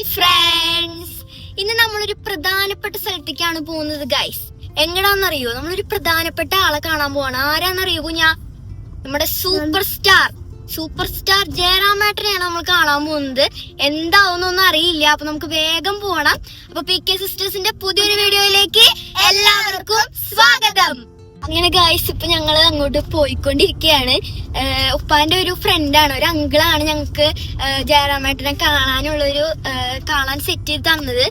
Hi friends ഇന്ന് നമ്മളൊരു പ്രധാനപ്പെട്ട സ്ഥലത്തേക്കാണ് പോകുന്നത് ഗൈസ് എങ്ങടാന്നറിയോ നമ്മളൊരു പ്രധാനപ്പെട്ട ആളെ കാണാൻ പോവാണ്. ആരാന്നറിയോ കുഞ്ഞാ? നമ്മുടെ സൂപ്പർ സ്റ്റാർ സൂപ്പർ സ്റ്റാർ ജയറാമേട്ടനെയാണ് നമ്മൾ കാണാൻ പോകുന്നത്. എന്താവുന്നൊന്നും അറിയില്ല. അപ്പൊ നമുക്ക് വേഗം പോകണം അപ്പൊ പി കെ സിസ്റ്റേഴ്സിന്റെ പുതിയൊരു വീഡിയോയിലേക്ക് എല്ലാവർക്കും അങ്ങനെ ഗായ്സ് ഇപ്പൊ ഞങ്ങൾ അങ്ങോട്ട് പോയിക്കൊണ്ടിരിക്കുകയാണ് ഉപ്പാന്റെ ഒരു ഫ്രണ്ടാണ് ഒരു അങ്കിളാണ് ഞങ്ങക്ക് ഏഹ് ജയറാമേട്ടനെ കാണാനുള്ളൊരു ഒരു കാണാൻ സെറ്റ് ചെയ്ത് തന്നത്.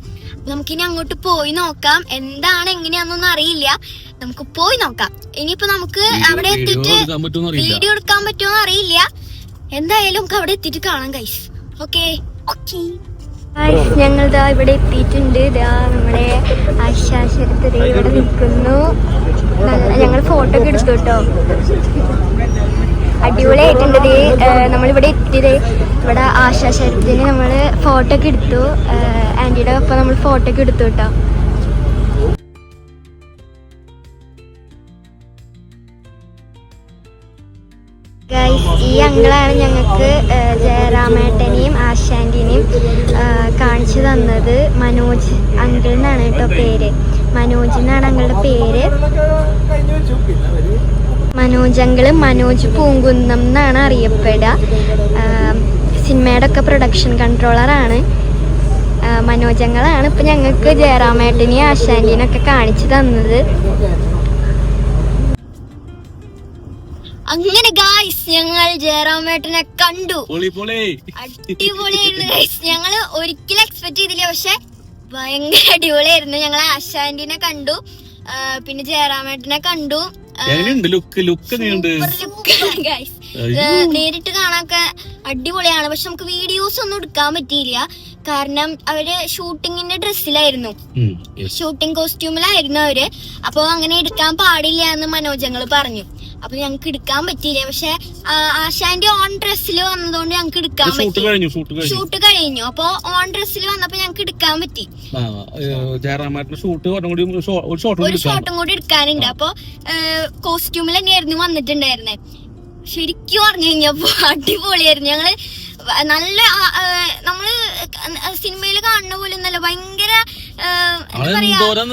നമുക്കിനി അങ്ങോട്ട് പോയി നോക്കാം. എന്താണ് എങ്ങനെയാന്നൊന്നും അറിയില്ല. നമുക്ക് പോയി നോക്കാം. ഇനിയിപ്പോ നമുക്ക് അവിടെ എത്തിയിട്ട് വീഡിയോ എടുക്കാൻ പറ്റുമോ അറിയില്ല. എന്തായാലും നമുക്ക് അവിടെ എത്തിയിട്ട് കാണാം ഗൈസ് ഓക്കെ ഞങ്ങൾ ദാ ഇവിടെ എത്തിയിട്ടുണ്ട്. ഇതാ നമ്മുടെ ആശാശരത്ത് ഇവിടെ നിൽക്കുന്നു. ഞങ്ങൾ ഫോട്ടോ ഒക്കെ എടുത്തു കേട്ടോ. അടിപൊളിയായിട്ടുണ്ട് നമ്മളിവിടെ എത്തിയത് ഇവിടെ ആശാശരത്തിന് നമ്മൾ ഫോട്ടോ ഒക്കെ എടുത്തു. ആന്റിയുടെ ഒപ്പം നമ്മൾ ഫോട്ടോ ഒക്കെ എടുത്തു കേട്ടോ. ഈ അങ്കിളാണ് ഞങ്ങൾക്ക് കാണിച്ചു തന്നത് മനോജ് അങ്കിൾ എന്നാണ് കേട്ടോ പേര്. മനോജ് എന്നാണ് അങ്ങളുടെ പേര്. മനോജ് അങ്കിൾ മനോജ് പൂങ്കുന്നം എന്നാണ് അറിയപ്പെടുക. സിനിമയുടെ ഒക്കെ പ്രൊഡക്ഷൻ കൺട്രോളറാണ് മനോജങ്ങളാണ് ഇപ്പൊ ഞങ്ങൾക്ക് ജയറാമേട്ടനെയും ആശാന്റിനെയും ഒക്കെ കാണിച്ചു തന്നത്. അങ്ങനെ ഗായ്സ് ഞങ്ങൾ ജയറാമേട്ടനെ കണ്ടു. പൊളി പൊളി. അടിപൊളിയായിരുന്നു ഗൈസ് ഞങ്ങൾ ഒരിക്കലും എക്സ്പെക്ട് ചെയ്തില്ല പക്ഷെ ഭയങ്കര അടിപൊളിയായിരുന്നു. ഞങ്ങൾ ആശാന്റിനെ കണ്ടു. പിന്നെ ജയറാമേട്ടനെ കണ്ടു. ലുക്ക് ലുക്ക് ഗായ്സ് നേരിട്ട് കാണാനൊക്കെ അടിപൊളിയാണ്. പക്ഷെ നമുക്ക് വീഡിയോസ് ഒന്നും എടുക്കാൻ പറ്റിയില്ല. കാരണം അവർ ഷൂട്ടിങ്ങിന്റെ ഡ്രസ്സിലായിരുന്നു. ഷൂട്ടിംഗ് കോസ്റ്റ്യൂമിലായിരുന്നു അവർ. അപ്പൊ അങ്ങനെ എടുക്കാൻ പാടില്ല എന്ന് മനോജങ്ങൾ പറഞ്ഞു. അപ്പൊ ഞങ്ങൾക്ക് എടുക്കാൻ പറ്റിയില്ല. പക്ഷെ ആശാന്റെ ഓൺ ഡ്രസ്സിൽ വന്നതുകൊണ്ട് ഞങ്ങക്ക് എടുക്കാൻ പറ്റി. ഷൂട്ട് കഴിഞ്ഞു. അപ്പൊ ഓൺ ഡ്രസ്സിൽ വന്നപ്പോ ഞങ്ങൾക്ക് എടുക്കാൻ പറ്റി. ഒരു ഷോട്ട് കൂടി എടുക്കാനുണ്ട്. അപ്പൊ കോസ്റ്റ്യൂമിൽ തന്നെയായിരുന്നു വന്നിട്ടുണ്ടായിരുന്നെ. ശരിക്കും പറഞ്ഞു കഴിഞ്ഞപ്പോ അടിപൊളിയായിരുന്നു. ഞങ്ങൾ നല്ല നമ്മൾ സിനിമയിൽ കാണുന്ന പോലെ ഒന്നല്ല ഭയങ്കര എന്താ പറയാ എന്തോരം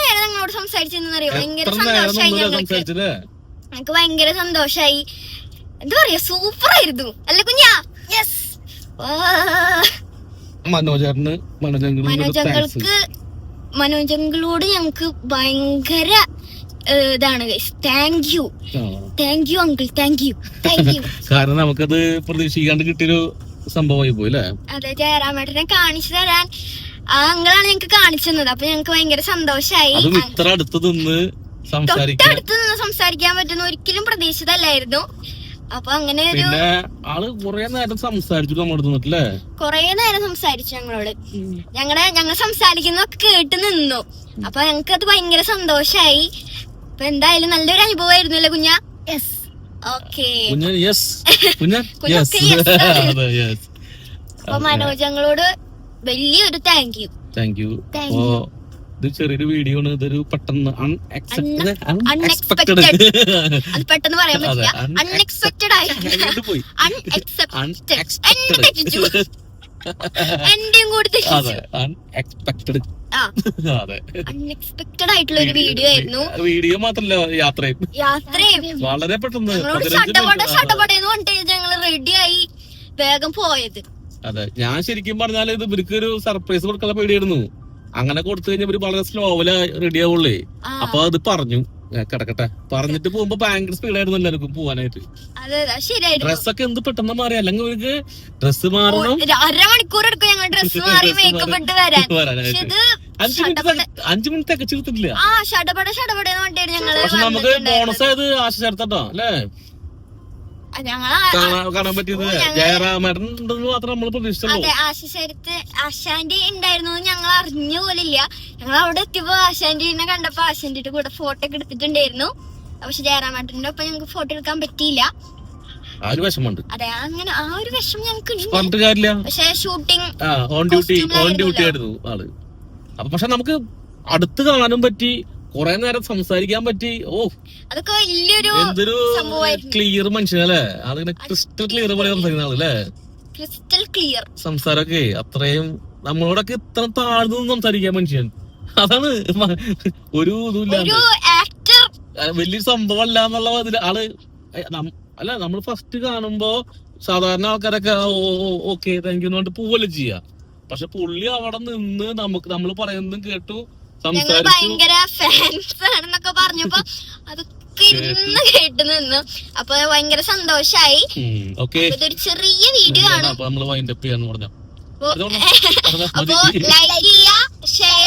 നേരം ഞങ്ങളോട് സംസാരിച്ചെന്നറിയോ ഭയങ്കര നമ്മൾ ഞങ്ങൾക്ക്. ഞങ്ങൾക്ക് ഭയങ്കര സന്തോഷായി. എന്താ പറയാ സൂപ്പർ ആയിരുന്നു അല്ലെ കുഞ്ഞാ യെസ് മനോജറിന് മനോജങ്ങൾക്ക് മനോജങ്ങളോട് ഞങ്ങക്ക് ഭയങ്കര ഇതാണ് thank you thank you uncle thank you thank you കാരണം നമുക്കത് പ്രതീക്ഷിക്കാണ്ട് കിട്ടിയൊരു സംഭവമായി പോയി അല്ലേ അതെ ജയറാമേട്ടനെ കാണിച്ചു തരാൻ. ആ അങ്കിളാണ് ഞങ്ങക്ക് കാണിച്ചു തന്നത്. അപ്പൊ ഞങ്ങക്ക് ഭയങ്കര സന്തോഷായി. അതും ഇത്ര അടുത്ത് നിന്ന് സംസാരിക്കാൻ തൊട്ടടുത്ത് നിന്ന് സംസാരിക്കാൻ പറ്റുന്ന ഒരിക്കലും പ്രതീക്ഷിതല്ലായിരുന്നു അപ്പൊ അങ്ങനെ ഒരു പിന്നെ ആൾ കുറെ നേരം സംസാരിച്ചു നമ്മുടെ നിന്നിട്ടില്ലേ? കൊറേ നേരം സംസാരിച്ചു ഞങ്ങളോട്. ഞങ്ങളെ ഞങ്ങൾ സംസാരിക്കുന്നൊക്കെ കേട്ട് നിന്നു. അപ്പൊ ഞങ്ങക്ക് അത് ഭയങ്കര സന്തോഷായി. അപ്പൊ എന്തായാലും നല്ലൊരു അനുഭവമായിരുന്നു കുഞ്ഞാ കുഞ്ഞ. യെസ് ഓക്കെ കുഞ്ഞൻ യെസ് കുഞ്ഞൻ കുഞ്ഞൊക്കെ യെസ് yes ആണ്. അതെ യെസ് അപ്പൊ മനോജ് ഞങ്ങളോട് വലിയൊരു thank you thank you Thank അപ്പോ ഇത് ചെറിയൊരു വീഡിയോ ആണ്. ഇതൊരു പെട്ടെന്ന് അൺഎക്സ്പെക്ടഡ് unexpected. അത് പെട്ടെന്ന് പറയാൻ പറ്റില്ല. un- അൺഎക്സ്പെക്ടഡ് ആയിട്ട് പോയി. അൺഎക്സെപ്റ്റഡ് എന്റെയും കൂടി തെറ്റിച്ചു. അതെ അൺഎക്സ്പെക്ടഡ് അതെ. അൺഎക്സ്പെക്ടഡ് ആയിട്ടുള്ള ഒരു വീഡിയോ. ആയിരുന്നു. വീഡിയോ മാത്രല്ല യാത്രയും. യാത്രയും. വളരെ പെട്ടെന്ന് ഷട്ടപട ഷട്ടപടയെന്ന് പറഞ്ഞിട്ട് റെഡിയായി വേഗം പോയത്. അതെ. ഞാൻ ശരിക്കും പറഞ്ഞാൽ ഇത് ഇവർക്ക് ഒരു സർപ്രൈസ് കൊടുക്കാനുള്ള പേടിയായിരുന്നു. അങ്ങനെ കൊടുത്തു കഴിഞ്ഞാൽ ഇവർ വളരെ സ്ലോവില റെഡി ആവുള്ളേ. അപ്പൊ അത് പറഞ്ഞു. കിടക്കട്ടെ. പറഞ്ഞിട്ട് പോകുമ്പോ ഭയങ്കര സ്പീഡായിരുന്നു എല്ലാവർക്കും പോവാനായിട്ട്. ഡ്രസ്സൊക്കെ എന്ത് പെട്ടെന്ന് മാറി? അല്ലെങ്കിൽ ഇവർക്ക് ഡ്രസ്സ് മാറണം. അരമണിക്കൂർ എടുക്കും ഞങ്ങൾ ഡ്രസ്സ് മാറി Dress മേക്കപ്പ് ഇട്ട് വരാൻ. അഞ്ചു മിനിറ്റ് അഞ്ചു മിനിറ്റ് ഒക്കെ ആ ഷടപട ഞങ്ങൾ പക്ഷെ നമുക്ക് ബോണസ്. ആയത് ആശ ചേർത്തട്ടോ അല്ലേ? കാണാൻ പറ്റിയത് മാത്രം നമ്മൾ പ്രതീക്ഷിച്ചുള്ളൂ അതെ ആശിശരത്ത് ആശാന്റെ ഉണ്ടായിരുന്നു ഞങ്ങൾ അറിഞ്ഞ പോലില്ല. ഞങ്ങൾ അവിടെ എത്തിയപ്പോ ആശാന്റിനെ കണ്ടപ്പോ ആശാന്റെ കൂടെ ഫോട്ടോ ഒക്കെ എടുത്തിട്ടുണ്ടായിരുന്നു. പക്ഷെ ജയറാമേട്ടന്റെ ഒപ്പം ഞങ്ങൾക്ക് ഫോട്ടോ എടുക്കാൻ പറ്റിയില്ല. ആ ഒരു വിഷമമുണ്ട്. അതെ അങ്ങനെ ആ ഒരു വിഷമം ഞങ്ങൾക്ക് പക്ഷെ shooting on duty on duty ആയിരുന്നു ആൾ. അപ്പൊ പക്ഷെ നമുക്ക് അടുത്ത് കാണാനും പറ്റി. കുറെ നേരം സംസാരിക്കാൻ പറ്റി. ഓ അതൊക്കെ വലിയൊരു എന്തൊരു. ക്ലിയർ മനുഷ്യനല്ലേ അതിങ്ങനെ ക്രിസ്റ്റൽ ക്ലിയർ പോലെ സംസാരിക്കുന്ന ആളല്ലേ ക്രിസ്റ്റൽ ക്ലിയർ സംസാരമൊക്കെ അത്രയും നമ്മളോടൊക്കെ ഇത്ര താഴ്ന്നു സംസാരിക്കാൻ മനുഷ്യൻ. അതാണ് ഒരു ഇതുമില്ല വലിയൊരു സംഭവം അല്ല എന്നുള്ള ഇതിൽ ആൾ അല്ല നമ്മൾ ഫസ്റ്റ് കാണുമ്പോ സാധാരണ ആൾക്കാരൊക്കെ ഓക്കെ താങ്ക് യു പറഞ്ഞിട്ട് പോവല്ലേ ചെയ്യാ. പക്ഷെ പുള്ളി അവിടെ നിന്ന് നമുക്ക് നമ്മൾ പറയുന്നതും കേട്ടു. ഞങ്ങൾ ഭയങ്കര ഫാൻസ് ആണെന്നൊക്കെ പറഞ്ഞപ്പോ അതൊക്കെ ഇരുന്ന് കേട്ട് നിന്നു. അപ്പൊ ഭയങ്കര സന്തോഷായി. ഇതൊരു ചെറിയ വീഡിയോ ആണ്. അപ്പൊ ലൈക്ക് ചെയ്യാ ഷെയർ